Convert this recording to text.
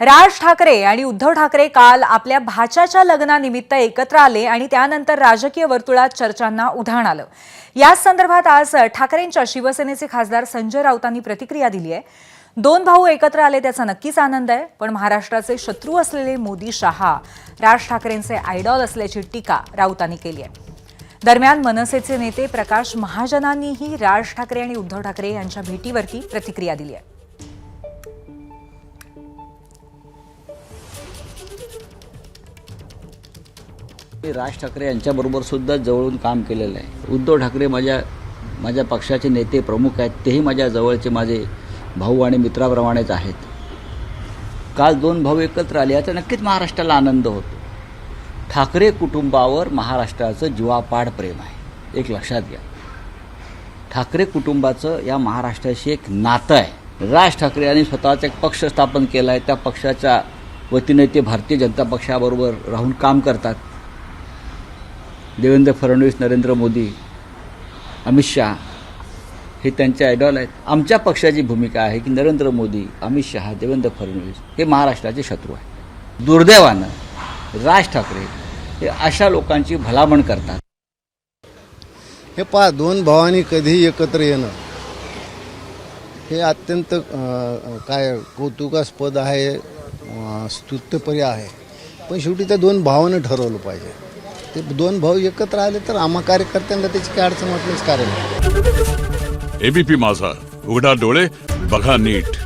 राज ठाकरे आणि उद्धव ठाकरे काल आपल्या भाच्याच्या लग्नानिमित्त एकत्र आले आणि त्यानंतर राजकीय वर्तुळात चर्चांना उधाण आलं. याच संदर्भात आज ठाकरेंच्या शिवसेनेचे खासदार संजय राऊतांनी प्रतिक्रिया दिली आहे. दोन भाऊ एकत्र आले त्याचा नक्कीच आनंद आहे पण महाराष्ट्राचे शत्रू असलेले मोदी शहा राज ठाकरेंचे आयडॉल असल्याची टीका राऊतांनी केली आहे. दरम्यान मनसेचे नेते प्रकाश महाजनांनीही राज ठाकरे आणि उद्धव ठाकरे यांच्या भेटीवरती प्रतिक्रिया दिली आहे. मी राज ठाकरे यांच्याबरोबर सुद्धा जवळून काम केलेलं आहे. उद्धव ठाकरे माझ्या माझ्या पक्षाचे नेते प्रमुख आहेत. तेही माझ्या जवळचे माझे भाऊ आणि मित्राप्रमाणेच आहेत. काल दोन भाऊ एकत्र आले. याचा नक्कीच महाराष्ट्राला आनंद होतो. ठाकरे कुटुंबावर महाराष्ट्राचं जीवापाड प्रेम आहे. एक लक्षात घ्या. ठाकरे कुटुंबाचं या महाराष्ट्राशी एक नातं आहे. राज ठाकरे यांनी स्वतःचा एक पक्ष स्थापन केला आहे. त्या पक्षाच्या वतीने ते भारतीय जनता पक्षाबरोबर राहून काम करतात. देवेंद्र फडणवीस नरेंद्र मोदी अमित शहा हे त्यांचे आयडॉल आहेत. आमच्या पक्षाची भूमिका आहे की नरेंद्र मोदी अमित शहा देवेंद्र फडणवीस हे महाराष्ट्राचे शत्रू आहे दुर्दैवानं राज ठाकरे हे अशा लोकांची भलामण करतात. हे पहा दोन भावांनी कधीही एकत्र येणं हे अत्यंत काय कौतुकास्पद आहे अं, स्तुत्यपरी आहे. पण शेवटी त्या दोन भावानं ठरवलं पाहिजे. ते दोन भाऊ एकत्र आले तर आम्हा कार्यकर्त्यांना त्याची काय अडचण वाटलीच कारण? एबीपी माझा. उघडा डोळे बघा नीट.